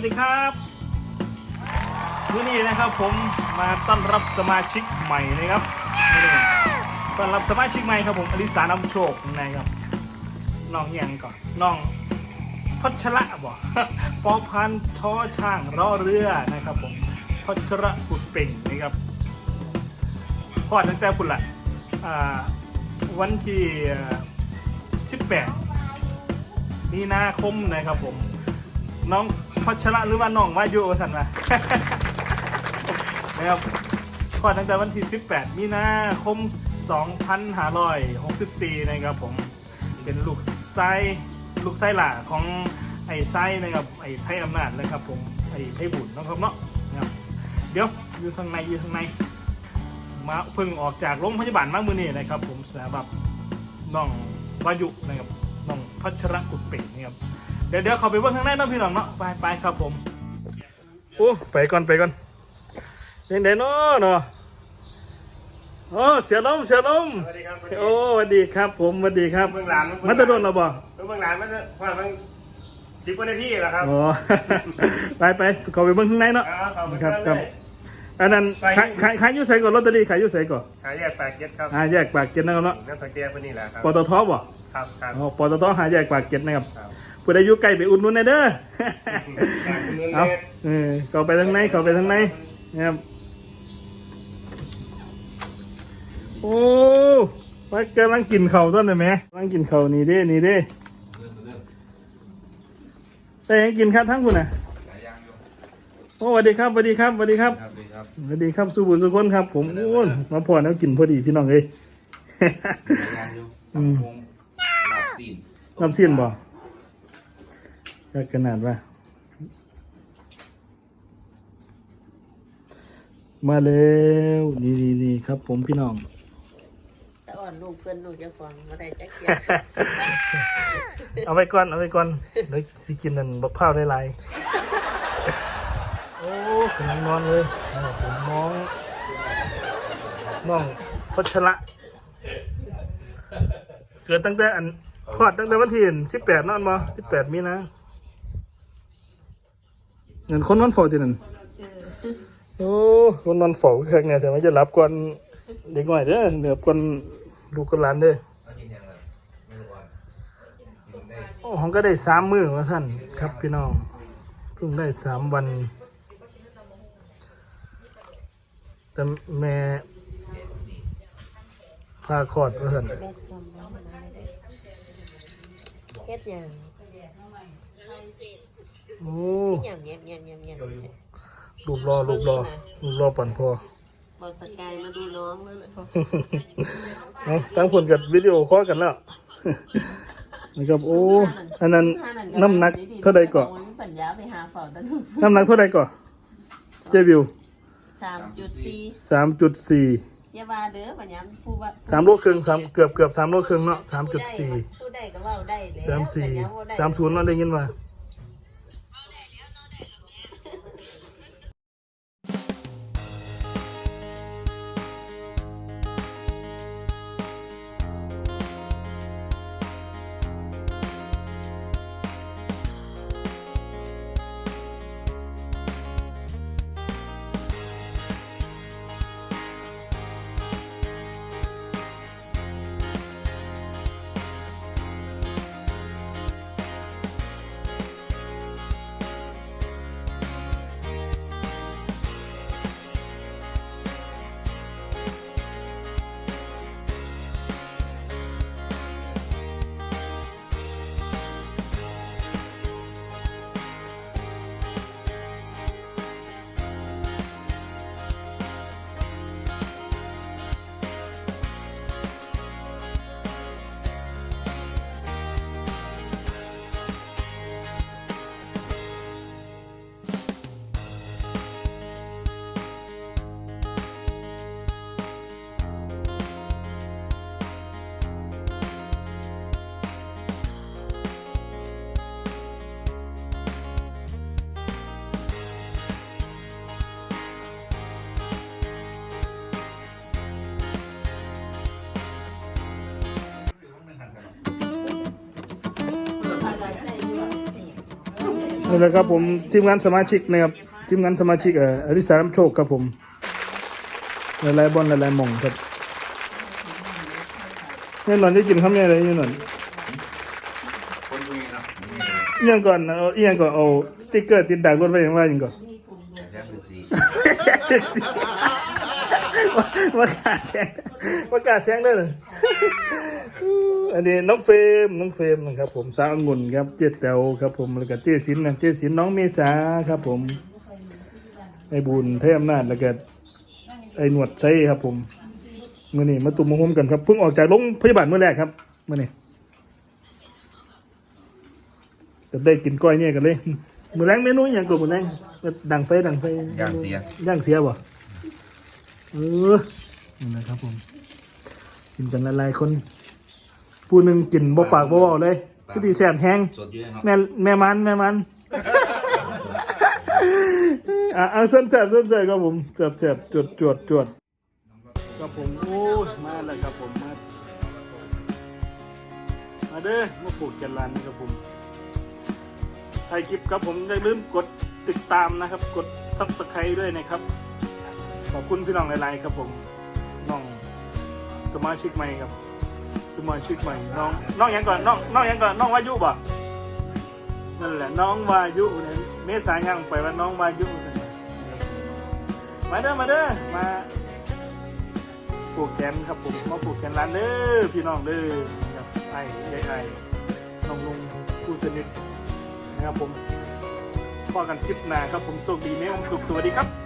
สวัสดีครับวันนี้นะครับผมมาต้อนรับสมาชิกใหม่นะครับต้อนรับสมาชิกใหม่ครับผมอลิสานำโชคนะครับน้องเอียงก่อนน้องพัชระบ่ปอพันท้อช่างรอเรือนะครับผมพัชระกุดเป่งนะครับพอดตั้งแต่พุ่นละอ่าวันที่สิบแปดมีนาคมนะครับผมน้อง พัชระหรือว่าน้องวายุสันนะนะครับก่อนตั้งแต่วันที่ 18 มีนาคม 2564 นะครับผม เป็นลูกไส้ลูกไส้หล่าของไอ้ไส้นะครับ ไอ้ไทยอำนาจนะครับผม ไอ้ไทยบุญนะครับเนาะนะครับเดี๋ยวอยู่ข้างในอยู่ข้างใน มาเพิ่งออกจากโรงพยาบาลมามือนี่นะครับ ผมสำหรับน้องวายุนะครับน้องพัชระกุดเป่งนะครับ เดี๋ยวเดี๋ยวเขาไปเบิ่งข้างในเนาะพี่น้องเนาะไปไปครับผมโอ้ไปก่อนไปก่อนเด่นๆเนาะเนาะโอ้เสียลมเสียลมสวัสดีครับโอ้สวัสดีครับ ผมสวัสดีครับเมืองหลานมันจะโดนเราบ่เมืองหลานมันจะว่ามันสิบกว่านาทีแล้วครับอ๋อไปไปเขาไปเบิ่งข้างในเนาะครับเอาไปครับเบิ่งครับเลยอันนั้นไปขายขายขายอยูใส่ก่อนลอตเตอรี่ขายอยูใส่ก่อนหาแยกแปดเจ็ดครับอ่าแยกปากเก็ตนะครับเนาะนั่นสังเกตพวกนี้แหละครับปตทบ่ครับครับอ๋อปตทหาแยกปากเก็ตนะครับครับ ผู้ใดอยู่ใกล้ไปอุดหนุนหน่อยเด้ออยากอุดหนุนเอาเด้อเออเข้าไปทางในเข้าไปทางในนะครับ โอ้ว่ากำลังกินเข่าวต้นเลยไหมกำลังกินเข่าวนี่เด้ นี่เด้แต่ยังกินครับทั้งคุณน่ะโอ้สวัสดีครับสวัสดีครับสวัสดีครับ ครับดีครับสวัสดีครับสุบุญสุคนครับ ผมโอ้ยมาพอแล้วกินพอดีพี่น้องเอ้ยยางอยู่อืมตำพงลาบซีนน้ำเสียนบ่ ก็ขนาดว่า มาแล้วนี่นี่นี่ครับ ผมพี่น้องแต่อ่อนลูกเพื่อนลูกจะฟังมาได้จักเกียเอาไปก่อน เอาไปก่อนเดี๋ยวสิกินนั่นบักพร้าวได้หลายโอ้กำลังนอนเลยอ่าผมน้องน้องพัชระเกิดตั้งแต่อันคลอดตั้งแต่วันที่สิบแปดนั่นบ่สิบแปดมีนะ เงินคนนอนเฝ้าที่นั่นโอ้คนนอนเฝ้าคือไงแต่ไม่จะรับก่อนเด็กหน่อยเด้อเดี๋ยวก่อนลูกกับหลานเด้อเอากินยังไงไม่รู้ว่ากินได้โอ้ของก็ได้สามมือมาสั่นครับพี่น้องเพิ่งได้สามวันแต่แม่พาคลอดมาสั่นแม่จำน้ำมันได้ได้เฮ็ดหยัง โอ้เงียบเงียบเงียบเงียบเงียบรูปรอรูปรอรูปรอปั่นพอบอสกายมาดูน้องแล้วเอาตั้งผลกับวิดีโอคอลกันแล้วนะครับโอ้อันนั้นน้ำหนักเท่าใดก่อนปัญญาไปหาเฝ้าตั้งน้ำหนักเท่าใดก่อนเจวิวสามจุดสี่สามจุดสี่อย่าว่าเด้อปัญญาผู้ว่าสามโลครึ่งสามเกือบเกือบสามโลครึ่งเนาะสามจุดสี่ผู้ได้ก็เว่าได้แล้วสามสี่ปัญญเว้ได้สามศูนย์เราได้ยินว่า นี่แหละครับผมทีมงานสมาชิกนะครับทีมงานสมาชิกเอ่ออริสารำโชคครับผมหลายๆบอลหลายๆหม่องครับเนี่ยหนอนได้กินข้าวเนี่ยอะไรเนี่ยหนอนคนดูเนาะเอียงก่อนเอาเอียงก่อนเอาสติ๊กเกอร์ติดดักรถไว้ยังว่าอย่างก่อนแจ้งสิบสี่ว่ากล้าแซงว่ากล้าแซงได้เลย อันนี้น้องเฟรมน้องเฟรมนะครับผมสาวองุ่นครับเจ๊แต๋วครับผมแล้วก็เจ๊สินนะเจ๊สินน้องเมษาครับผมไอ้บุญเทพอำนาจแล้วก็ไอ้หนวดใช้ครับ ผมมื่อนี้มาตุ่มมาห่มกันครับเพิ่งออกจากโรงพยาบาลเมื่อแรกครับมื่อนี้จะได้กินก้อยเนี่ยกันเลยมือแรงเมนูอหย่างก่อนมือแรงดังไฟดังไฟย่างเสียย่างเสียบ่เออนี่นะครับผมกินกันหลายๆคน ผู้หนึ่งกินบ่ปากบ่เว้าเลยคือดีแสบแห้งสดอยู่เลยครับแม่แม่มันแม่มันอะเอาเส้นแสบเส้นแสบครับผมแสบแสบจวดจวดจวดครับผมโอ้ยมาแล้วครับผมมามาเด้อมาปลูกแกนลันครับผมถ่ายคลิปครับผมอย่าลืมกดติดตามนะครับ กดซับสไครต์ด้วยนะครับ ขอบคุณพี่น้องหลายๆครับผมน้องสมาชิกใหม่ครับ สมาชิกใหม่น้องน้องยังก่อนน้องน้องยังก่อนน้องวายุบ่นั่นแหละน้องวายุเนี่ยเมษายังไปว่าน้องวายุมาเด้อมาเด้อมาปลูกแขนครับผมมาปลูกแขนร้านเด้อพี่น้องเด้อครับไอ้ใหญ่ไอ้น้องลุงผู้สนิทนะครับผมพอกันคลิปหน้าครับผมโชคดีมีความสุขสวัสดีครับ